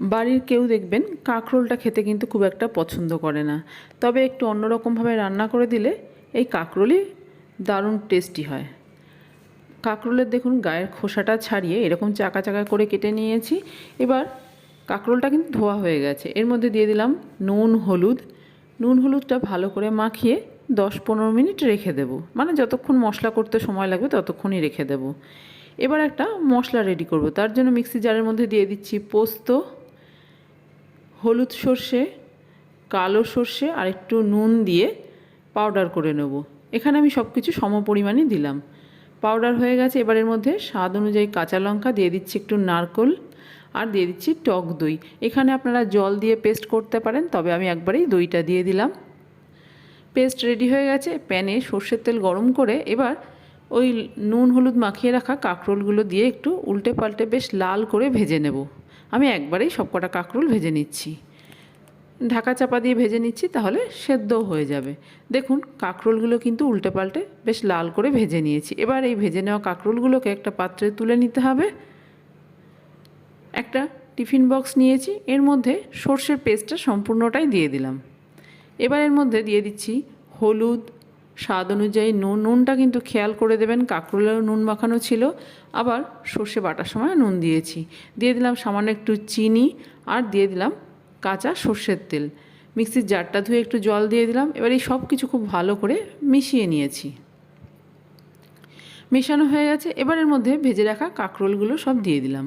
বাড়ির কেউ দেখবেন কাঁকরোলটা খেতে কিন্তু খুব একটা পছন্দ করে না। তবে একটু অন্যরকমভাবে রান্না করে দিলে এই কাঁকরোলই দারুণ টেস্টি হয়। কাঁকরোলের দেখুন গায়ের খোসাটা ছাড়িয়ে এরকম চাকা চাকা করে কেটে নিয়েছি। এবার কাঁকরোলটা কিন্তু ধোয়া হয়ে গেছে। এর মধ্যে দিয়ে দিলাম নুন, হলুদ। নুন, হলুদটা ভালো করে মাখিয়ে দশ পনেরো মিনিট রেখে দেবো। মানে যতক্ষণ মশলা করতে সময় লাগবে ততক্ষণই রেখে দেবো। এবার একটা মশলা রেডি করব। তার জন্য মিক্সি জারের মধ্যে দিয়ে দিচ্ছি পোস্ত হলুদ সর্ষে, কালো সর্ষে আর একটু নুন দিয়ে পাউডার করে নেব। এখানে আমি সব কিছু সম পরিমাণে দিলাম। পাউডার হয়ে গেছে এবার এর মধ্যে স্বাদ অনুযায়ী কাঁচা লঙ্কা, দিয়ে দিচ্ছি একটু নারকোল আর দিয়ে দিচ্ছি টক দই। এখানে আপনারা জল দিয়ে পেস্ট করতে পারেন, তবে আমি একবারেই দইটা দিয়ে দিলাম। পেস্ট রেডি হয়ে গেছে, প্যানে সর্ষের তেল গরম করে এবার ওই নুন হলুদ মাখিয়ে রাখা কাঁকরোলগুলো দিয়ে একটু উল্টে পাল্টে বেশ লাল করে ভেজে নেব। আমি একবারেই সব কটা কাঁকরোল ভেজে নিচ্ছি। ঢাকা চাপা দিয়ে ভেজে নিচ্ছি, তাহলে সেদ্ধ হয়ে যাবে। দেখুন, কাঁকরোলগুলো কিন্তু উল্টে পাল্টে বেশ লাল করে ভেজে নিয়েছি। এবার এই ভেজে নেওয়া কাঁকরোলগুলোকে একটা পাত্রে তুলে নিতে হবে। একটা টিফিন বক্স নিয়েছি, এর মধ্যে সর্ষের পেস্টটা সম্পূর্ণটাই দিয়ে দিলাম। এবার এর মধ্যে দিয়ে দিচ্ছি হলুদ স্বাদ অনুযায়ী নুন, নুনটা কিন্তু খেয়াল করে দেবেন, কাঁকরোলেও নুন মাখানো ছিল। আবার সর্ষে বাটার সময় নুন দিয়েছি। দিয়ে দিলাম সামান্য একটু চিনি আর দিয়ে দিলাম কাঁচা সর্ষের তেল। মিক্সির জারটা ধুয়ে একটু জল দিয়ে দিলাম। এবার এই সব কিছু খুব ভালো করে মিশিয়ে নিয়েছি। মেশানো হয়ে গেছে। এবার এর মধ্যে ভেজে রাখা কাঁকরোলগুলো সব দিয়ে দিলাম।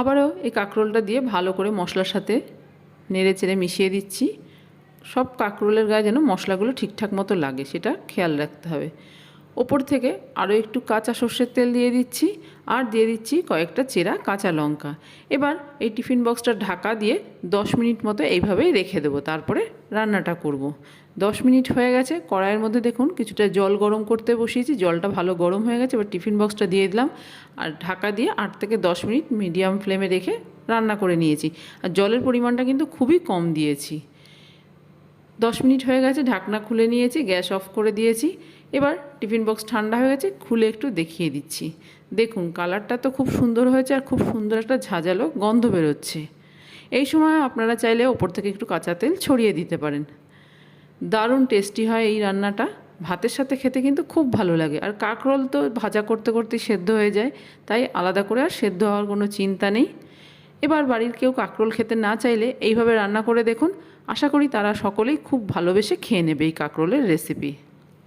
আবারও এই কাঁকরোলটা দিয়ে ভালো করে মশলার সাথে নেড়ে চেড়ে মিশিয়ে দিচ্ছি। সব কাঁকরোলের গায়ে যেন মশলাগুলো ঠিকঠাক মতো লাগে, সেটা খেয়াল রাখতে হবে। ওপর থেকে আরও একটু কাঁচা সর্ষের তেল দিয়ে দিচ্ছি আর দিয়ে দিচ্ছি কয়েকটা চেরা কাঁচা লঙ্কা। এবার এই টিফিন বক্সটা ঢাকা দিয়ে দশ মিনিট মতো এইভাবেই রেখে দেবো, তারপরে রান্নাটা করব। দশ মিনিট হয়ে গেছে, কড়াইয়ের মধ্যে দেখুন কিছুটা জল গরম করতে বসিয়েছি, জলটা ভালো গরম হয়ে গেছে, এবার টিফিন বক্সটা দিয়ে দিলাম। আর ঢাকা দিয়ে আট থেকে দশ মিনিট মিডিয়াম ফ্লেমে রেখে রান্না করে নিয়েছি। আর জলের পরিমাণটা কিন্তু খুবই কম দিয়েছি। দশ মিনিট হয়ে গেছে, ঢাকনা খুলে নিয়েছি, গ্যাস অফ করে দিয়েছি। এবার টিফিন বক্স ঠান্ডা হয়ে গেছে, খুলে একটু দেখিয়ে দিচ্ছি। দেখুন, কালারটা তো খুব সুন্দর হয়েছে আর খুব সুন্দর একটা ঝাঁঝালো গন্ধ বেরোচ্ছে। এই সময় আপনারা চাইলে ওপর থেকে একটু কাঁচা তেল ছড়িয়ে দিতে পারেন। দারুণ টেস্টি হয় এই রান্নাটা। ভাতের সাথে খেতে কিন্তু খুব ভালো লাগে। আর কাঁকরোল তো ভাজা করতে করতে সেদ্ধ হয়ে যায়, তাই আলাদা করে আর সেদ্ধ হওয়ার কোনো চিন্তা নেই। এবার বাড়ির কেউ কাঁকরোল খেতে না চাইলে এইভাবে রান্না করে দেখুন। আশা করি তারা সকলেই খুব ভালোবেসে খেয়ে নেবে এই কাঁকরোলের রেসিপি